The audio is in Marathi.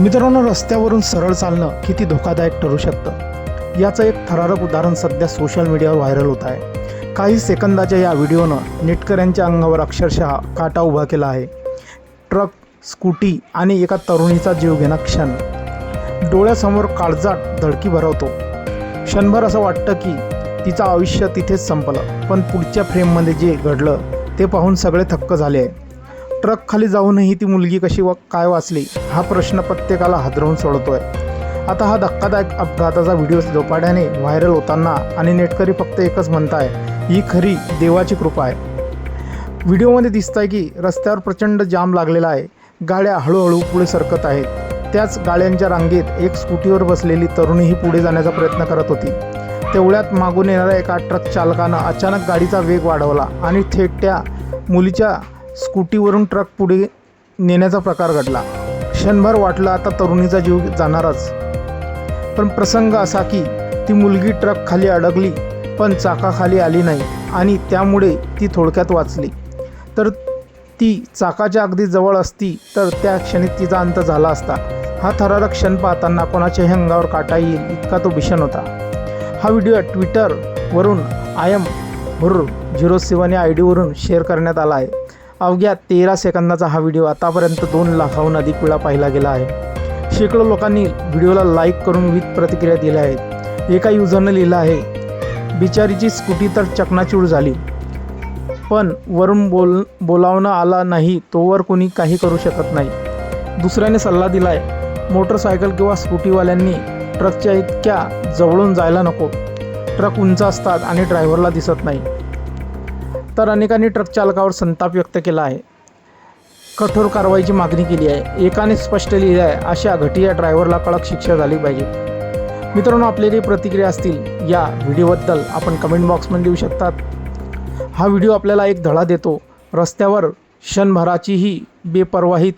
मित्रांनो रस्त्यावरून सरळ चालणं किती धोकादायक ठरू शकतं? याचं एक थरारक उदाहरण सध्या सोशल मीडियावर व्हायरल होत आहे. काही सेकंदाच्या या व्हिडिओनं नेटकऱ्यांच्या अंगावर अक्षरशः काटा उभा केला आहे. ट्रक स्कूटी आणि एका तरुणीचा जीव घेणा क्षण. डोळ्यासमोर काळजाट धडकी भरवतो. क्षणभर असं वाटतं की तिचं आयुष्य तिथेच संपलं पण पुढच्या फ्रेममध्ये जे घडलं ते पाहून सगळे थक्क झाले आहे ट्रक खाली जाऊनही ती मुलगी कशी व काय वाचली हा प्रश्न प्रत्येकाला हादरवून सोडतोय. आता हा धक्कादायक अपघाताचा व्हिडिओ झोपाट्याने व्हायरल होताना आणि नेटकरी फक्त एकच म्हणताय ही खरी देवाची कृपा आहे. व्हिडिओमध्ये दिसत आहे की रस्त्यावर प्रचंड जाम लागलेला आहे. गाड्या हळूहळू पुढे सरकत आहेत. त्याच गाड्यांच्या रांगेत एक स्कूटीवर बसलेली तरुणीही पुढे जाण्याचा प्रयत्न करत होती. तेवढ्यात मागून येणाऱ्या एका ट्रक चालकानं अचानक गाडीचा वेग वाढवला आणि थेट त्या मुलीच्या स्कूटीवरून ट्रक पुढे नेण्याचा प्रकार घडला. क्षणभर वाटलं आता तरुणीचा जीव जाणारच. पण प्रसंग असा की ती मुलगी ट्रक खाली अडकली पण चाकाखाली आली नाही आणि त्यामुळे ती थोडक्यात वाचली. तर ती चाकाच्या अगदी जवळ असती तर त्या क्षणी तिचा अंत झाला असता. हा थरारक क्षण पाहताना कोणाच्याही अंगावर काटा येईल इतका तो भीषण होता. हा व्हिडिओ ट्विटरवरून आय एम हुर झिरो सेवन या आय डीवरून शेअर करण्यात आला आहे. अवघ्या तेरा सेकंदाचा हा व्हिडिओ आतापर्यंत दोन लाखाहून अधिक वेळा पाहिला गेला आहे. शेकडो लोकांनी व्हिडिओला लाईक करून विविध प्रतिक्रिया दिल्या आहेत. एका युजरनं लिहिलं आहे बिचारीची स्कूटी तर चकनाचूर झाली. पण वरून बोल बोलावणं आला नाही तोवर कोणी काही करू शकत नाही. दुसऱ्याने सल्ला दिला आहे मोटरसायकल किंवा स्कूटीवाल्यांनी ट्रकच्या इतक्या जवळून जायला नको. ट्रक उंच असतात आणि ड्रायव्हरला दिसत नाही. तर अनेकांनी ट्रक चालकावर संताप व्यक्त केला आहे. कठोर कारवाईची मागणी केली आहे. एकाने स्पष्ट लिहिलं आहे अशा घटिया ड्रायव्हरला कडक शिक्षा झाली पाहिजे. मित्रांनो आपले काही प्रतिक्रिया असतील या व्हिडिओबद्दल आपण कमेंट बॉक्समध्ये देऊ शकतात. हा व्हिडिओ आपल्याला एक धडा देतो. रस्त्यावर क्षणभराचीही बेपर्वाही